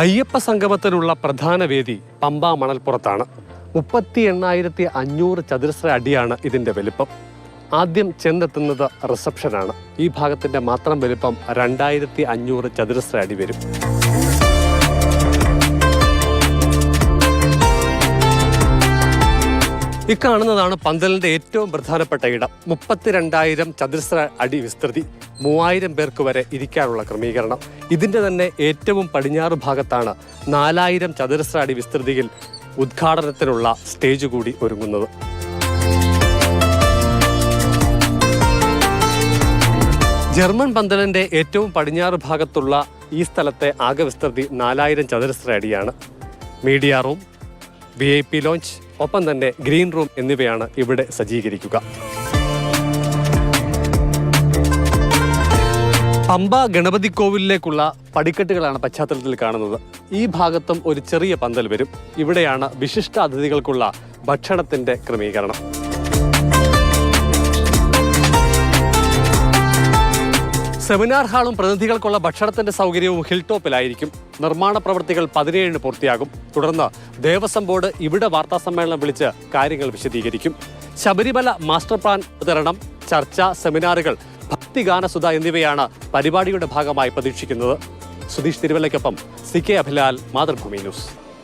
അയ്യപ്പ സംഗമത്തിനുള്ള പ്രധാന വേദി പമ്പ മണൽപ്പുറത്താണ്. മുപ്പത്തി എണ്ണായിരത്തി അഞ്ഞൂറ് ചതുരശ്ര അടിയാണ് ഇതിന്റെ വലിപ്പം. ആദ്യം ചെന്നെത്തുന്നത് റിസപ്ഷനാണ്. ഈ ഭാഗത്തിന്റെ മാത്രം വലിപ്പം രണ്ടായിരത്തി അഞ്ഞൂറ് ചതുരശ്ര അടി വരും. ഇക്കാണുന്നതാണ് പന്തലിന്റെ ഏറ്റവും പ്രധാനപ്പെട്ട ഇടം. മുപ്പത്തിരണ്ടായിരം ചതുരശ്ര അടി വിസ്തൃതി മൂവായിരം പേർക്ക് വരെ ഇരിക്കാനുള്ള ക്രമീകരണം. ഇതിന്റെ തന്നെ ഏറ്റവും പടിഞ്ഞാറ് ഭാഗത്താണ് നാലായിരം ചതുരശ്ര അടി വിസ്തൃതിയിൽ ഉദ്ഘാടനത്തിനുള്ള സ്റ്റേജ് കൂടി ഒരുങ്ങുന്നത്. ജർമ്മൻ പന്തലിന്റെ ഏറ്റവും പടിഞ്ഞാറ് ഭാഗത്തുള്ള ഈ സ്ഥലത്തെ ആകെ വിസ്തൃതി നാലായിരം ചതുരശ്ര അടിയാണ്. Media room V I P lounge ഒപ്പം തന്നെ ഗ്രീൻ റൂം എന്നിവയാണ് ഇവിടെ സജ്ജീകരിക്കുക. പമ്പ ഗണപതി കോവിലിലേക്കുള്ള പടിക്കെട്ടുകളാണ് പശ്ചാത്തലത്തിൽ കാണുന്നത്. ഈ ഭാഗത്തും ഒരു ചെറിയ പന്തൽ വരും. ഇവിടെയാണ് വിശിഷ്ട അതിഥികൾക്കുള്ള ഭക്ഷണത്തിന്റെ ക്രമീകരണം. സെമിനാർ ഹാളും പ്രതിനിധികൾക്കുള്ള ഭക്ഷണത്തിന്റെ സൗകര്യവും ഹിൽ ടോപ്പിലായിരിക്കും നിർമ്മാണ പ്രവൃത്തികൾ പതിനേഴിന് പൂർത്തിയാകും. തുടർന്ന് ദേവസ്വം ബോർഡ് ഇവിടെ വാർത്താ സമ്മേളനം വിളിച്ച് കാര്യങ്ങൾ വിശദീകരിക്കും. ശബരിമല മാസ്റ്റർ പ്ലാൻ വിതരണം ചർച്ച സെമിനാറുകൾ ഭക്തിഗാനസുധ എന്നിവയാണ് പരിപാടിയുടെ ഭാഗമായി പ്രതീക്ഷിക്കുന്നത്. Sudheesh തിരുവല്ലയ്ക്കൊപ്പം C K Abhilal Mathrubhumi news.